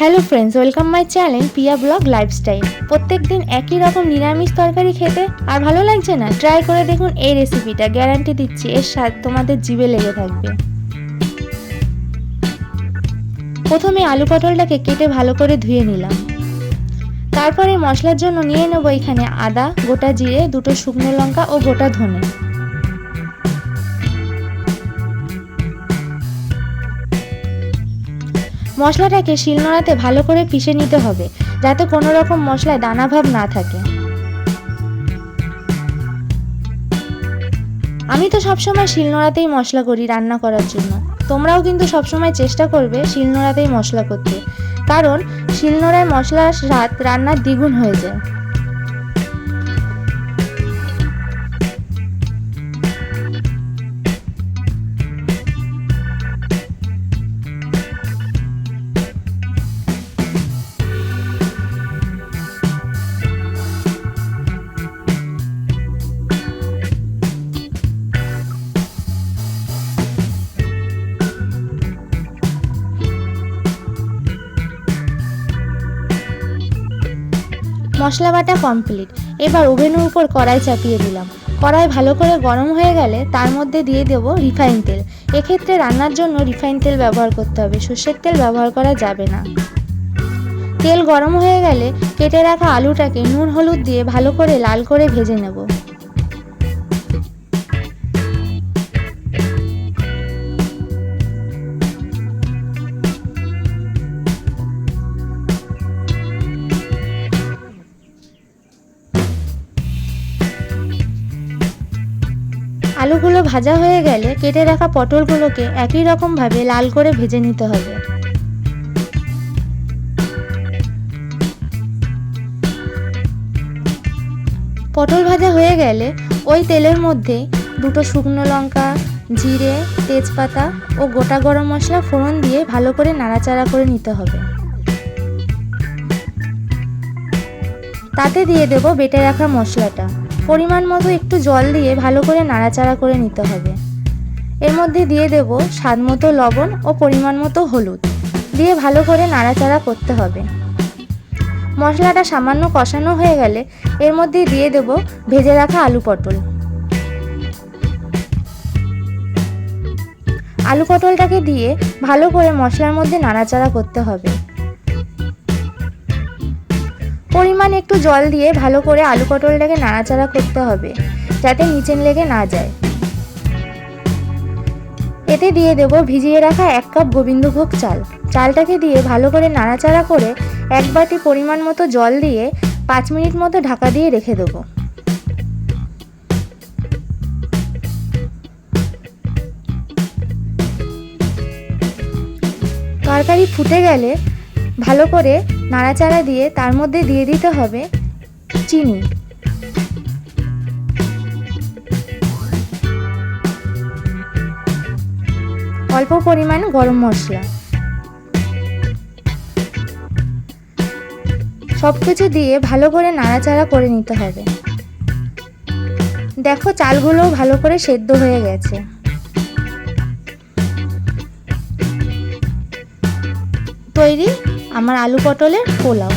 Hello friends welcome my channel Piya blog lifestyle প্রত্যেক দিন একই রকম নিরামিষ তরকারি খেতে আর ভালো লাগছে না? ট্রাই করে দেখুন এই রেসিপিটা গ্যারান্টি দিচ্ছি, এর স্বাদ তোমাদের জিভে লেগে থাকবে। প্রথমে আলু পটলটাকে কেটে ভালো করে ধুয়ে নিলাম। তারপরে মশলার জন্য নিয়ে নেব এখানে আদা, গোটা জিরে, দুটো শুকনো লঙ্কা ও গোটা ধনে। মশলাটাকে শিলনোড়াতে ভালো করে পিষে নিতে হবে, যাতে কোনো রকম মশলায় দানা ভাব না থাকে। আমি তো সবসময় শিলনোড়াতেই মশলা করি রান্না করার জন্য। তোমরাও কিন্তু সবসময় চেষ্টা করবে শিলনোড়াতেই মশলা করতে। কারণ, শিলনোড়ায় মশলার স্বাদ রান্নার দ্বিগুণ হয়ে যায়। মশলা বাটা কমপ্লিট এবার ওভেনের উপর কড়াই চাপিয়ে দিলাম। কড়াই ভালো করে গরম হয়ে গেলে তার মধ্যে দিয়ে দেব রিফাইন তেল। এক্ষেত্রে রান্নার জন্য রিফাইন তেল ব্যবহার করতে হবে। সর্ষের তেল ব্যবহার করা যাবে না। তেল গরম হয়ে গেলে কেটে রাখা আলুটাকে নুন, হলুদ দিয়ে ভালো করে লাল করে ভেজে নেব। আলুগুলো ভাজা হয়ে গেলে কেটে রাখা পটলগুলোকে একই রকমভাবে লাল করে ভেজে নিতে হবে। পটল ভাজা হয়ে গেলে ওই তেলের মধ্যে দুটো শুকনো লঙ্কা, জিরে, তেজপাতা ও গোটা গরম মশলা ফোড়ন দিয়ে ভালো করে নাড়াচাড়া করে নিতে হবে। তাতে দিয়ে দেব বেটে রাখা মশলাটা। পরিমাণ মতো একটু জল দিয়ে ভালো করে নাড়াচাড়া করে নিতে হবে। এর মধ্যে দিয়ে দেব স্বাদ মতো লবণ ও পরিমাণ মতো হলুদ। দিয়ে ভালো করে নাড়াচাড়া করতে হবে। মশলাটা সামান্য কষানো হয়ে গেলে এর মধ্যে দিয়ে দেব ভেজে রাখা আলু পটল। আলু পটলটাকে দিয়ে ভালো করে মশলার মধ্যে নাড়াচাড়া করতে হবে। পরিমাণ একটু জল দিয়ে ভালো করে আলু পটলটাকে নাড়াচাড়া করতে হবে, যাতে নিচে লেগে না যায়। এতে দিয়ে দেব ভিজিয়ে রাখা এক কাপ গোবিন্দভোগ চাল। চালটাকে দিয়ে ভালো করে নাড়াচাড়া করে এক বাটি পরিমাণ মতো জল দিয়ে পাঁচ মিনিট মতো ঢাকা দিয়ে রেখে দেবো। তরকারি ফুটে গেলে ভালো করে নাড়াচাড়া দিয়ে তার মধ্যে দিয়ে দিতে হবে চিনি। অল্প পরিমাণ গরম মশলা। সব কিছু দিয়ে ভালো করে নাড়াচাড়া করে নিতে হবে। দেখো চালগুলো ভালো করে সেদ্ধ হয়ে গেছে। তৈরি আমার আলু পটলের পোলাও।